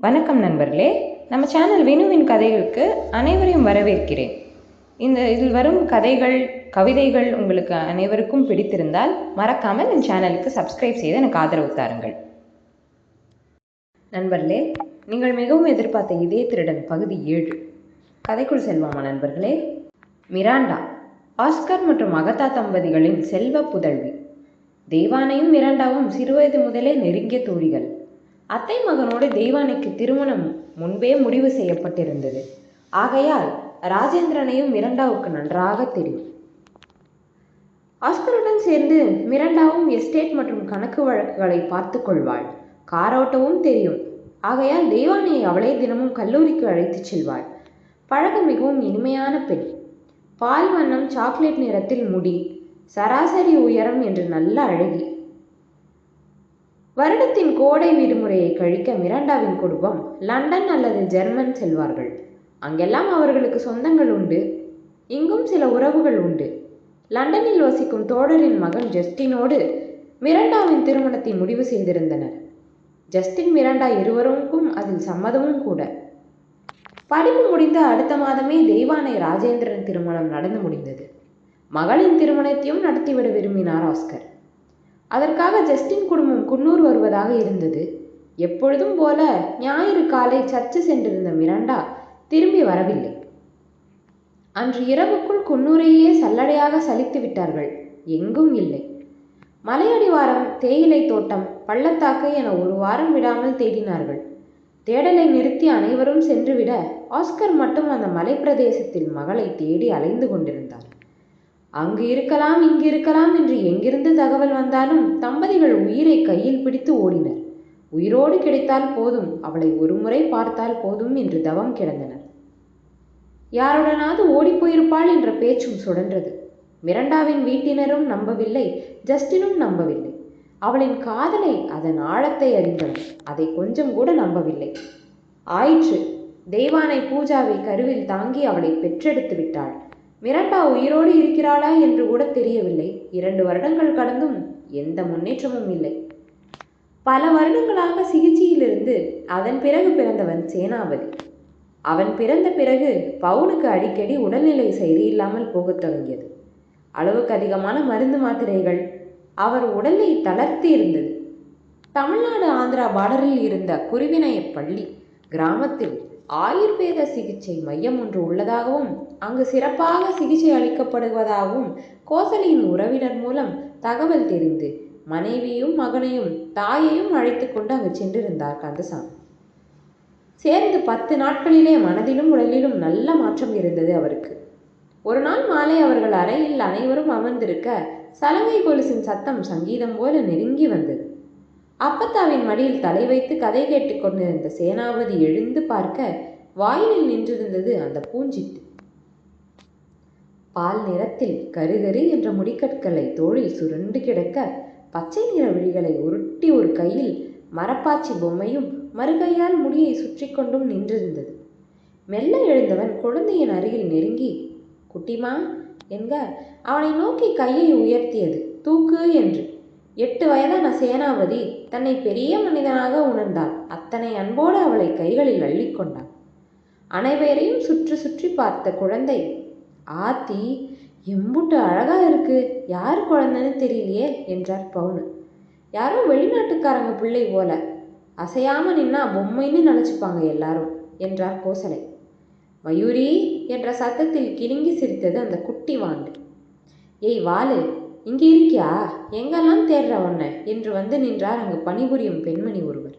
வணக்கம் நண்பர்களே. நம்ம சேனல் வினுவின் கதைகளுக்கு அனைவரையும் வரவேற்கிறேன். இந்த இதில் வரும் கதைகள் கவிதைகள் உங்களுக்கு அனைவருக்கும் பிடித்திருந்தால் மறக்காமல் என் சேனலுக்கு சப்ஸ்கிரைப் செய்து எனக்கு ஆதரவு தாருங்கள். நண்பர்களே நீங்கள் மிகவும் எதிர்பார்த்த இதே திருடன் பகுதி ஏழு. கதைக்குள் செல்வோமா நண்பர்களே? மிராண்டா ஆஸ்கர் மற்றும் அகதா தம்பதிகளின் செல்வ புதல்வி. தெய்வானையும் மிராண்டாவும் சிறுவயது முதலே நெருங்கிய தோழிகள். அத்தை மகனோடு தெய்வானைக்கு திருமணம் முன்பே முடிவு செய்யப்பட்டிருந்தது. ஆகையால் ராஜேந்திரனையும் மிரண்டாவுக்கு நன்றாக தெரியும். ஆஸ்கருடன் சேர்ந்து மிரண்டாவும் எஸ்டேட் மற்றும் கணக்கு வழக்குகளை பார்த்து கொள்வாள். காரோட்டவும் தெரியும். ஆகையால் தெய்வானையை அவளே தினமும் கல்லூரிக்கு அழைத்துச் செல்வாள். பழகம் மிகவும் இனிமையான பெண். பால் வண்ணம் சாக்லேட் நிறத்தில் முடி சராசரி உயரம் என்று நல்ல அழகி வருடத்தின் கோடை விடுமுறையை கழிக்க மிராண்டாவின் குடும்பம் லண்டன் அல்லது ஜெர்மன் செல்வார்கள். அங்கெல்லாம் அவர்களுக்கு சொந்தங்கள் உண்டு. இங்கும் சில உறவுகள் உண்டு. லண்டனில் வசிக்கும் தோழரின் மகன் ஜஸ்டினோடு மிராண்டாவின் திருமணத்தை முடிவு செய்திருந்தனர். ஜஸ்டின் மிராண்டா இருவருக்கும் அதில் சம்மதமும் கூட. படிப்பு முடிந்த அடுத்த மாதமே தெய்வானை ராஜேந்திரன் திருமணம் நடந்து முடிந்தது. மகளின் திருமணத்தையும் நடத்திவிட விரும்பினார் ஆஸ்கர். அதற்காக ஜஸ்டின் குடும்பம் குன்னூர் வருவதாக இருந்தது. எப்பொழுதும் போல ஞாயிறு காலை சர்ச்சு சென்றிருந்த மிராண்டா திரும்பி வரவில்லை. அன்று இரவுக்குள் குன்னூரையே சல்லடையாக சலித்து விட்டார்கள். எங்கும் இல்லை. மலையடிவாரம் தேயிலை தோட்டம் பள்ளத்தாக்கு என ஒரு வாரம் விடாமல் தேடினார்கள். தேடலை நிறுத்தி அனைவரும் சென்றுவிட ஆஸ்கர் மட்டும் அந்த மலைப்பிரதேசத்தில் மகளை தேடி அலைந்து கொண்டிருந்தார். அங்கு இருக்கலாம் இங்கு இருக்கலாம் என்று எங்கிருந்து தகவல் வந்தாலும் தம்பதிகள் உயிரை கையில் பிடித்து ஓடினர். உயிரோடு கிடைத்தால் போதும் அவளை ஒருமுறை பார்த்தால் போதும் என்று தவம் கிடந்தனர். யாருடனாவது ஓடிப்போயிருப்பாள் என்ற பேச்சும் சுழன்றது. மிரண்டாவின் வீட்டினரும் நம்பவில்லை ஜஸ்டினும் நம்பவில்லை. அவளின் காதலை அதன் ஆழத்தை அறிந்தனர் அதை கொஞ்சம் கூட நம்பவில்லை. ஆயிற்று தெய்வானை பூஜாவை கருவில் தாங்கி அவளை பெற்றெடுத்து விட்டாள். மிரண்டா உயிரோடு இருக்கிறாளா என்று கூட தெரியவில்லை. இரண்டு வருடங்கள் கடந்தும் எந்த முன்னேற்றமும் இல்லை. பல வருடங்களாக சிகிச்சையிலிருந்து அதன் பிறகு பிறந்தவன் சேனாபதி. அவன் பிறந்த பிறகு பவுனுக்கு அடிக்கடி உடல்நிலை சரியில்லாமல் போகத் தொடங்கியது. அளவுக்கு அதிகமான மருந்து மாத்திரைகள் அவர் உடலை தளர்த்தி இருந்தது. தமிழ்நாடு ஆந்திரா பார்டரில் இருந்த குருவினய பள்ளி கிராமத்தில் ஆயுர்வேத சிகிச்சை மையம் ஒன்று உள்ளதாகவும் அங்கு சிறப்பாக சிகிச்சை அளிக்கப்படுவதாகவும் கோசலியின் உறவினர் மூலம் தகவல் தெரிந்து மனைவியும் மகனையும் தாயையும் அழைத்து கொண்டு அங்கு சென்றிருந்தார் கந்தசாமி. சேர்ந்து பத்து நாட்களிலே மனதிலும் உடலிலும் நல்ல மாற்றம் இருந்தது அவருக்கு. ஒரு நாள் மாலை அவர்கள் அறையில் அனைவரும் அமர்ந்திருக்க சலங்கை கொலுசின் சத்தம் சங்கீதம் போல நெருங்கி வந்தது. அப்பத்தாவின் மடியில் தலை வைத்து கதை கேட்டுக்கொண்டிருந்த சேனாபதி எழுந்து பார்க்க வாயிலில் நின்றிருந்தது அந்த பூஞ்சிட்டு. பால் நிறத்தில் கருகரு என்ற முடிக்கற்களை தோளில் சுருண்டு கிடக்க பச்சை நிற விழிகளை உருட்டி ஒரு கையில் மரப்பாச்சி பொம்மையும் மறுகையால் முடியை சுற்றி கொண்டும் நின்றிருந்தது. மெல்ல எழுந்தவன் குழந்தையின் அருகில் நெருங்கி குட்டிமா என்க அவனை நோக்கி கையை உயர்த்தியது தூக்கு என்று. எட்டு வயதான சேனாபதி தன்னை பெரிய மனிதனாக உணர்ந்தாள். அத்தனை அன்போடு அவளை கைகளில் அள்ளிக்கொண்டான் அனைவரையும் சுற்றி சுற்றி பார்த்த குழந்தை ஆத்தி எம்புட்டு அழகா இருக்கு. யார் குழந்தைன்னு தெரியலையே என்றார் பவுனு யாரோ வெளிநாட்டுக்காரங்க பிள்ளை போல. அசையாம நின்னா பொம்மைன்னு நினச்சிப்பாங்க எல்லாரும் என்றார் கோசலை. மயூரி என்ற சத்தத்தில் கிலுங்கி சிரித்தது அந்த குட்டி வாண்டு. ஏய் வாலு இங்கே இருக்கியா? எங்கெல்லாம் தேடுற உன்னை? என்று வந்து நின்றார் அங்கு பணிபுரியும் பெண்மணி ஒருவர்.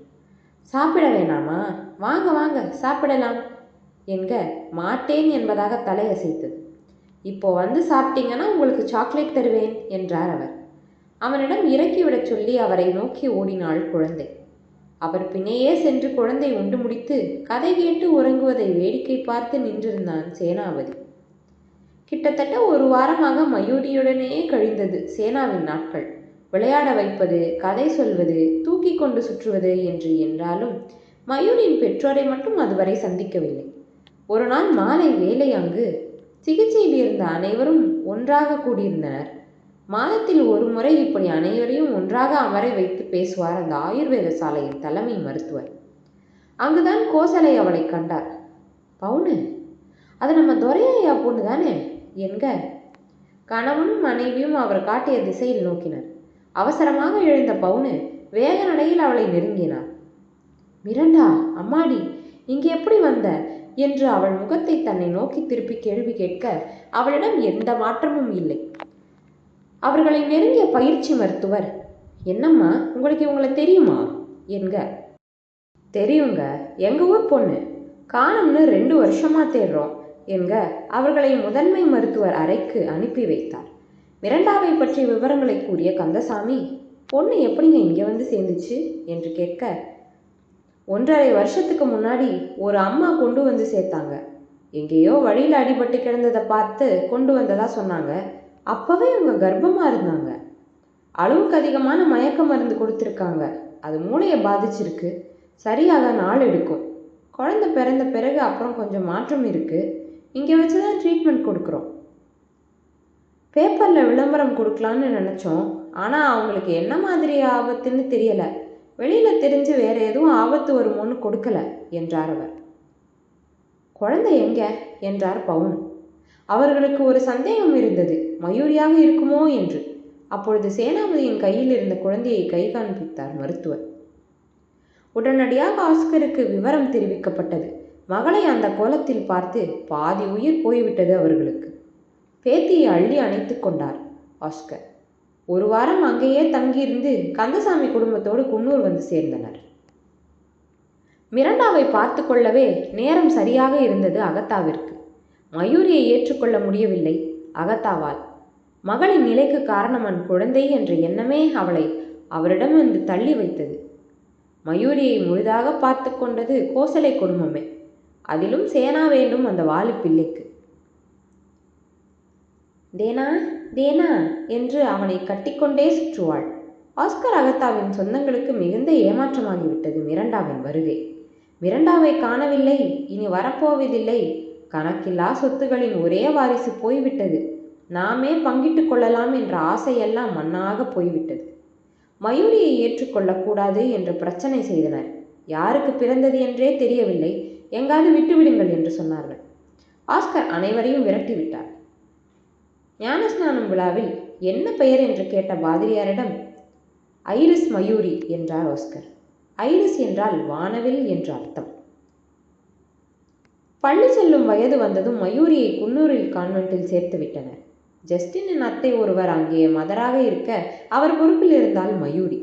சாப்பிட வேணாமா? வாங்க வாங்க சாப்பிடலாம் என்க மாட்டேன் என்பதாக தலையசைத்தது. இப்போ வந்து சாப்பிட்டீங்கன்னா உங்களுக்கு சாக்லேட் தருவேன் என்றார் அவர். அவனிடம் இறக்கிவிடச் சொல்லி அவரை நோக்கி ஓடினாள் குழந்தை. அவர் பின்னையே சென்று குழந்தை உண்டு முடித்து கதை கேட்டு உறங்குவதை வேடிக்கை பார்த்து நின்றிருந்தான் சேனாபதி. கிட்டத்தட்ட ஒரு வாரமாக மயூரியுடனேயே கழிந்தது சேனாவின் நாட்கள். விளையாட வைப்பது கதை சொல்வது தூக்கி கொண்டு சுற்றுவது என்று என்றாலும் மயூரின் பெற்றோரை மட்டும் அதுவரை சந்திக்கவில்லை. ஒரு நாள் மாலை வேலை அங்கு சிகிச்சையில் இருந்த அனைவரும் ஒன்றாக கூடியிருந்தனர். மாதத்தில் ஒரு முறை இப்படி அனைவரையும் ஒன்றாக அமர வைத்து பேசுவார் அந்த ஆயுர்வேத சாலையின் தலைமை மருத்துவர். அங்குதான் கோசலை அவளை கண்டார். பவுனு அது நம்ம துரையா பொண்ணு தானே என்க? கணவனும் மனைவியும் அவர் காட்டிய திசையில் நோக்கினர். அவசரமாக எழுந்த பவுனு வேக நடையில் அவளை நெருங்கினார். மிரண்டா அம்மாடி இங்கே எப்படி வந்த? என்று அவள் முகத்தை தன்னை நோக்கி திருப்பி கேள்வி கேட்க அவளிடம் எந்த மாற்றமும் இல்லை. அவர்களை நெருங்கிய பயிற்சி மருத்துவர். என்னம்மா உங்களுக்கு இவங்களை தெரியுமா? என்க. தெரியுங்க எங்கள் ஊர் பொண்ணு. காணம்னு ரெண்டு வருஷமாக தேடுறோம். என்க அவர்களை முதன்மை மருத்துவர் அறைக்கு அனுப்பி வைத்தார். மிரண்டாவை பற்றிய விவரங்களை கூறிய கந்தசாமி பொண்ணு எப்படிங்க இங்கே வந்து சேர்ந்துச்சு? என்று கேட்க ஒன்றரை வருஷத்துக்கு முன்னாடி ஒரு அம்மா கொண்டு வந்து சேர்த்தாங்க. எங்கேயோ வழியில் அடிபட்டு கிடந்ததை பார்த்து கொண்டு வந்ததா சொன்னாங்க. அப்போவே இவங்க கர்ப்பமாக இருந்தாங்க. அளவுக்கு அதிகமான மயக்க மருந்து கொடுத்துருக்காங்க. அது மூளையை பாதிச்சிருக்கு. சரியாக நாள் எடுக்கும். குழந்தை பிறந்த பிறகு அப்புறம் கொஞ்சம் மாற்றம் இருக்குது இங்கே வச்சு தான் ட்ரீட்மெண்ட் கொடுக்குறோம். பேப்பரில் விளம்பரம் கொடுக்கலான்னு நினச்சோம். ஆனால் அவங்களுக்கு என்ன மாதிரி ஆபத்துன்னு தெரியலை. வெளியில் தெரிஞ்சு வேறு எதுவும் ஆபத்து வருமோன்னு கொடுக்கல என்றார் அவர். குழந்தை எங்க? என்றார் பவுன். அவர்களுக்கு ஒரு சந்தேகம் இருந்தது. மயூரியாக இருக்குமோ என்று. அப்பொழுது சேனாபதியின் கையில் இருந்த குழந்தையை கை காண்பித்தார் மருத்துவர். உடனடியாக ஆஸ்கருக்கு விவரம் தெரிவிக்கப்பட்டது. மகளை அந்த கோலத்தில் பார்த்து பாதி உயிர் போய்விட்டது அவர்களுக்கு. பேத்தியை அள்ளி அணைத்து கொண்டார் ஆஸ்கர். ஒரு வாரம் அங்கேயே தங்கியிருந்து கந்தசாமி குடும்பத்தோடு குன்னூர் வந்து சேர்ந்தனர். மிரண்டாவை பார்த்து கொள்ளவே நேரம் சரியாக இருந்தது அகத்தாவிற்கு. மயூரியை ஏற்றுக்கொள்ள முடியவில்லை அகத்தாவால். மகளின் நிலைக்கு காரணமன் குழந்தை என்ற எண்ணமே அவளை அவரிடமிருந்து தள்ளி வைத்தது. மயூரியை முழுதாக பார்த்து கொண்டது கோசலை குடும்பமே. அதிலும் சேனா வேண்டும் அந்த வாலு பிள்ளைக்கு. தேனா தேனா என்று அவனை கட்டிக்கொண்டே சுற்றுவாள். ஆஸ்கர் அகத்தாவின் சொந்தங்களுக்கு மிகுந்த ஏமாற்றமாகிவிட்டது மிரண்டாவின் வருகை. மிரண்டாவை காணவில்லை இனி வரப்போவதில்லை. கணக்கில்லா சொத்துகளின் ஒரே வாரிசு போய்விட்டது. நாமே பங்கிட்டு கொள்ளலாம் என்ற ஆசையெல்லாம் மண்ணாக போய்விட்டது. மயூரியை ஏற்றுக்கொள்ளக்கூடாது என்று பிரச்சனை செய்தனர். யாருக்கு பிறந்தது என்றே தெரியவில்லை. எங்காவது விட்டுவிடுங்கள் என்று சொன்னார்கள். ஆஸ்கர் அனைவரையும் விரட்டிவிட்டார் ஞானஸ்நானம் விழாவில் என்ன பெயர் என்று கேட்ட பாதிரியாரிடம் ஐரிஸ் மயூரி என்றார் ஆஸ்கர். ஐரிஸ் என்றால் வானவில் என்று அர்த்தம். பள்ளி செல்லும் வயது வந்ததும் மயூரியை குன்னூரில் கான்வென்ட்டில் சேர்த்து விட்டனர். ஜஸ்டினின் அத்தை ஒருவர் அங்கே மதராக இருக்க அவர் பொறுப்பில் இருந்தால் மயூரி.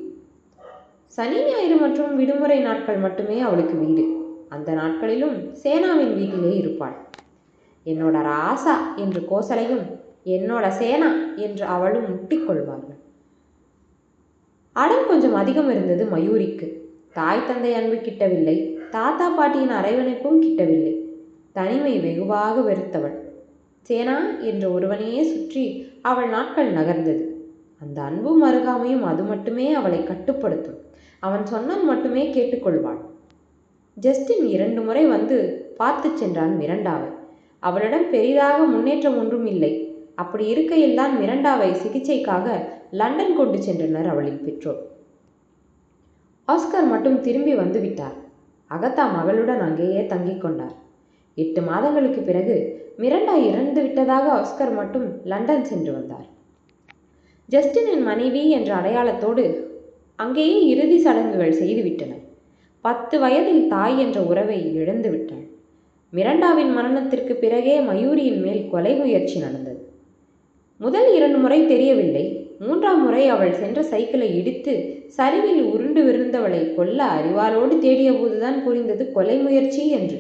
சனி ஞாயிறு மற்றும் விடுமுறை நாட்கள் மட்டுமே அவளுக்கு வீடு. அந்த நாட்களிலும் சேனாவின் வீட்டிலே இருப்பாள். என்னோட ராசா என்று கோசலையும் என்னோட சேனா என்று அவளும் முட்டிக்கொள்வார்கள். அடம் கொஞ்சம் அதிகம் இருந்தது மயூரிக்கு. தாய் தந்தை அன்பு கிட்டவில்லை. தாத்தா பாட்டியின் அரவணைப்பும் கிட்டவில்லை. தனிமை வெகுவாக வெறுத்தவள். சேனா என்ற ஒருவனையே சுற்றி அவள் நாட்கள் நகர்ந்தது. அந்த அன்பும் அருகாமையும் அது மட்டுமே அவளை கட்டுப்படுத்தும். அவன் சொன்னால் மட்டுமே கேட்டுக்கொள்வாள். ஜஸ்டின் இரண்டு முறை வந்து பார்த்து சென்றான் மிரண்டாவை. அவளிடம் பெரிதாக முன்னேற்றம் ஒன்றும் இல்லை. அப்படி இருக்கையில் தான் மிரண்டாவை சிகிச்சைக்காக லண்டன் கொண்டு சென்றனர் அவளின் பெற்றோர். ஆஸ்கர் மட்டும் திரும்பி வந்து விட்டார். அகத்தா மகளுடன் அங்கேயே தங்கிக் கொண்டார். எட்டு மாதங்களுக்கு பிறகு மிரண்டா இறந்து விட்டதாக ஆஸ்கர் மட்டும் லண்டன் சென்று வந்தார். ஜஸ்டினின் மனைவி என்ற அடையாளத்தோடு அங்கேயே இறுதி சடங்குகள் செய்துவிட்டனர் பத்து வயதில் தாய் என்ற உறவை இழந்து விட்டாள். மிரண்டாவின் மரணத்திற்கு பிறகே மயூரியின் மேல் கொலை முயற்சி நடந்தது. முதல் இரண்டு முறை தெரியவில்லை. மூன்றாம் முறை அவள் சென்ற சைக்கிளை இடித்து சரிவில் உருண்டு விருந்தவளை கொல்ல அறிவாளோடு தேடிய போதுதான் புரிந்தது கொலை முயற்சி என்று.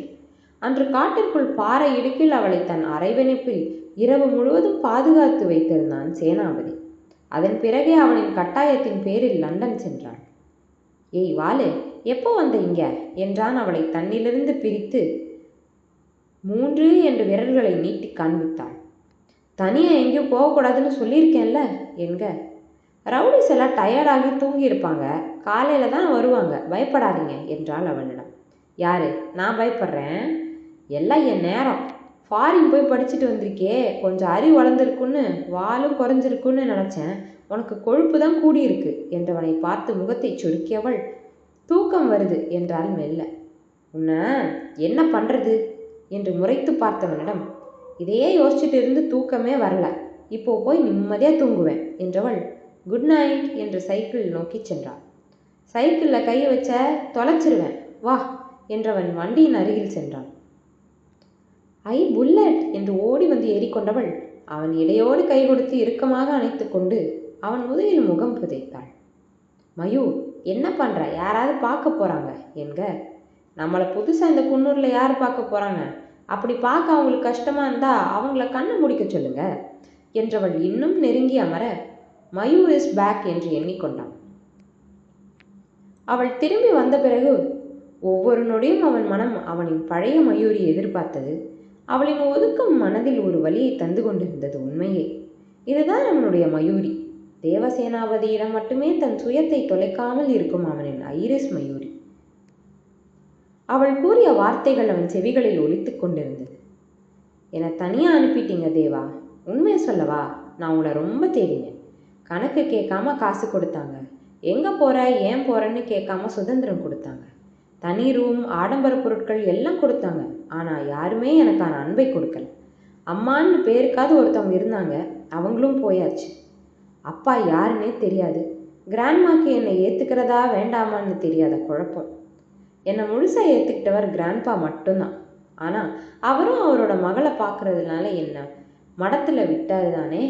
அன்று காட்டிற்குள் பாறை இடுக்கில் அவளை தன் அரைவணைப்பில் இரவு முழுவதும் பாதுகாத்து வைத்திருந்தான் சேனாபதி. அதன் பிறகே அவனின் கட்டாயத்தின் பேரில் லண்டன் சென்றாள். ஏய் வாலு எப்போ வந்த இங்க? என்றான் அவளை தன்னிலிருந்து பிரித்து மூன்று என்று விரல்களை நீட்டி காண்பித்தாள் தனியாக எங்கேயும் போகக்கூடாதுன்னு சொல்லியிருக்கேன்ல என்க. ரவுடிஸ் எல்லாம் டயர்டாகி தூங்கியிருப்பாங்க. காலையில் தான் வருவாங்க. பயப்படாதீங்க என்றாள் அவனிடம். யாரு? நான் பயப்படுறேன்? எல்லாம் என் நேரம். ஃபாரின் போய் படிச்சுட்டு வந்திருக்கே கொஞ்சம் அறிவு வளர்ந்துருக்குன்னு வாலும் குறைஞ்சிருக்குன்னு நினச்சேன். உனக்கு கொழுப்பு தான் கூடியிருக்கு என்றவனை பார்த்து முகத்தை சுருக்கியவள் தூக்கம் வருது என்றாள் மெல்ல. உன்னை என்ன பண்ணுறது என்று முறைத்து பார்த்தவனிடம் இதையே யோசிச்சுட்டு இருந்து தூக்கமே வரல. இப்போ போய் நிம்மதியாக தூங்குவேன் என்றவள் குட் நைட் என்று சைக்கிள் நோக்கி சென்றாள். சைக்கிளில் கையை வச்ச தொலைச்சிருவேன். வா என்றவன் வண்டியின் அருகில் சென்றான். ஐ புல்லட் என்று ஓடி வந்து ஏறிக்கொண்டவள் அவன் இடையோடு கை கொடுத்து இறுக்கமாக அணைத்து கொண்டு அவன் முதுகில் முகம் புதைத்தாள். மயூர் என்ன பண்ணுற யாராவது பார்க்க போகிறாங்க என்க நம்மளை புதுசாக இந்த குன்னூரில் யார் பார்க்க போகிறாங்க அப்படி பார்க்க அவங்களுக்கு கஷ்டமாக இருந்தால் அவங்கள கண்ணை முடிக்க சொல்லுங்க என்றவள் இன்னும் நெருங்கி அமர மயூ இஸ் பேக் என்று எண்ணிக்கொண்டான். அவள் திரும்பி வந்த பிறகு ஒவ்வொரு நொடியும் அவன் மனம் அவனின் பழைய மயூரி எதிர்பார்த்தது. அவளின் ஒதுக்கும் மனதில் ஒரு வழியை தந்து கொண்டிருந்தது உண்மையே. இதுதான் நம்மளுடைய மயூரி. தேவசேனாபதியிடம் மட்டுமே தன் சுயத்தை தொலைக்காமல் இருக்கும் அவனின் ஐரிஸ் மயூரி. அவள் கூறிய வார்த்தைகள் அவன் செவிகளில் ஒலித்து கொண்டிருந்தது. என்னை தனியாக அனுப்பிட்டீங்க தேவா. உண்மையை சொல்லவா? நான் உங்களை ரொம்ப தேடினேன். கணக்கு கேட்காம காசு கொடுத்தாங்க. எங்கே போகிற ஏன் போகிறேன்னு கேட்காம சுதந்திரம் கொடுத்தாங்க. தனி ரூம் ஆடம்பர பொருட்கள் எல்லாம் கொடுத்தாங்க. ஆனால் யாருமே எனக்கான அன்பை கொடுக்கல. அம்மான்னு பேருக்காவது ஒருத்தவங்க இருந்தாங்க. அவங்களும் போயாச்சு. அப்பா யாருன்னே தெரியாது. கிராண்ட்மாக்கு என்னை ஏற்றுக்கிறதா வேண்டாமான்னு தெரியாத குழப்பம். என்னை முழுசாக ஏற்றுக்கிட்டவர் கிராண்ட்பா மட்டும்தான். ஆனால் அவரும் அவரோட மகளை பார்க்குறதுனால என்ன மடத்தில் விட்டாரு தானே?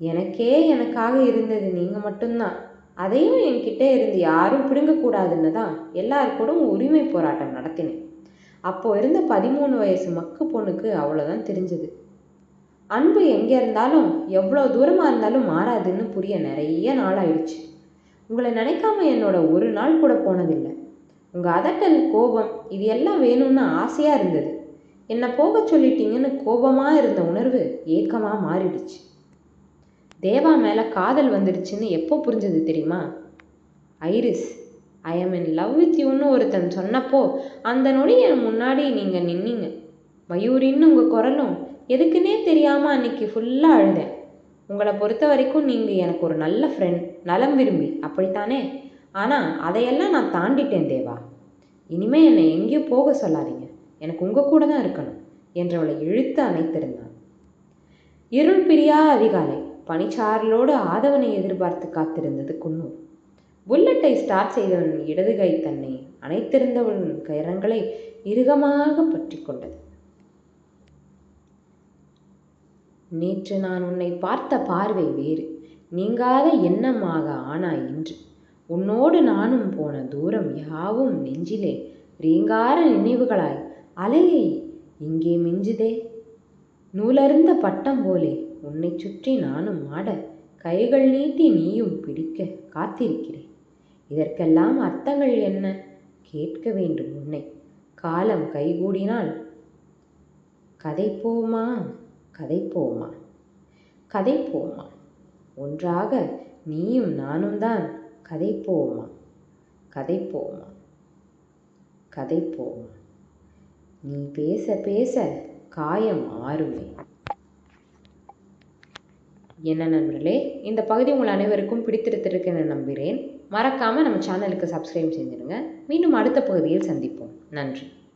எனக்கே எனக்காக இருந்தது நீங்கள் மட்டும்தான். அதையும் என்கிட்ட இருந்து யாரும் பிடுங்கக்கூடாதுன்னு தான் எல்லாருக்கூடும் உரிமை போராட்டம் நடத்தினேன். அப்போது இருந்த பதிமூணு வயசு மக்கு பொண்ணுக்கு அவ்வளோதான் தெரிஞ்சது. அன்பு எங்கே இருந்தாலும் எவ்வளோ தூரமாக இருந்தாலும் மாறாதுன்னு புரிய நிறைய நாள் ஆயிடுச்சு. உங்களை நினைக்காம என்னோட ஒரு நாள் கூட போனதில்லை. உங்கள் அதட்டல் கோபம் இது எல்லாம் வேணும்னு ஆசையாக இருந்தது. என்னை போக சொல்லிட்டீங்கன்னு கோபமாக இருந்த உணர்வு ஏக்கமாக மாறிடுச்சு. தேவா மேலே காதல் வந்துடுச்சுன்னு எப்போ புரிஞ்சது தெரியுமா? Iris I am in love with யூன்னு ஒருத்தன் சொன்னப்போ அந்த நொடி என் முன்னாடி நீங்கள் நின்னீங்க. மயூரின்னு உங்கள் குரலும் எதுக்குன்னே தெரியாமல் அன்னைக்கு ஃபுல்லாக அழுதேன். உங்களை பொறுத்த வரைக்கும் நீங்கள் எனக்கு ஒரு நல்ல ஃப்ரெண்ட் நலம் விரும்பி அப்படித்தானே? ஆனால் அதையெல்லாம் நான் தாண்டிட்டேன் தேவா. இனிமே என்னை எங்கேயும் போக சொல்லாதீங்க. எனக்கு உங்கள் கூட தான் இருக்கணும் என்றவளை இழுத்து அணைத்திருந்தான். இருள் பிரியா அதிகாலை பனிச்சாரலோடு ஆதவனை எதிர்பார்த்து காத்திருந்தது குன்னூர். புல்லட்டை ஸ்டார்ட் செய்தவன் இடதுகை தன்னை அணைத்திருந்தவன் கரங்களை இறுகமாக பற்றி கொண்டது. நேற்று நான் உன்னை பார்த்த பார்வை வேறு. நீங்காத எண்ணமாக ஆனாய் இன்று. உன்னோடு நானும் போன தூரம் யாவும் நெஞ்சிலே ரீங்கார நினைவுகளாய் அலையை இங்கே மிஞ்சுதே. நூலருந்த பட்டம் போலே உன்னை சுற்றி நானும் ஆட கைகள் நீட்டி நீயும் பிடிக்க காத்திருக்கிறேன். இதற்கெல்லாம் அர்த்தங்கள் என்ன? கேட்க வேண்டும் உன்னை. காலம் கைகூடினால் கதை போமா கதைப்போமா? கதைப்போமா? ஒன்றாக நீயும் நானும் தான் கதைப்போமா? கதைப்போமா? கதைப்போமா? நீ பேச பேச காயம் ஆறுமே. என்ன நண்பர்களே இந்த பகுதி உங்கள் அனைவருக்கும் பிடித்திருத்திருக்குன்னு நம்புகிறேன். மறக்காமல் நம்ம சேனலுக்கு சப்ஸ்கிரைப் செஞ்சிடுங்க மீண்டும் அடுத்த பகுதியில் சந்திப்போம். நன்றி.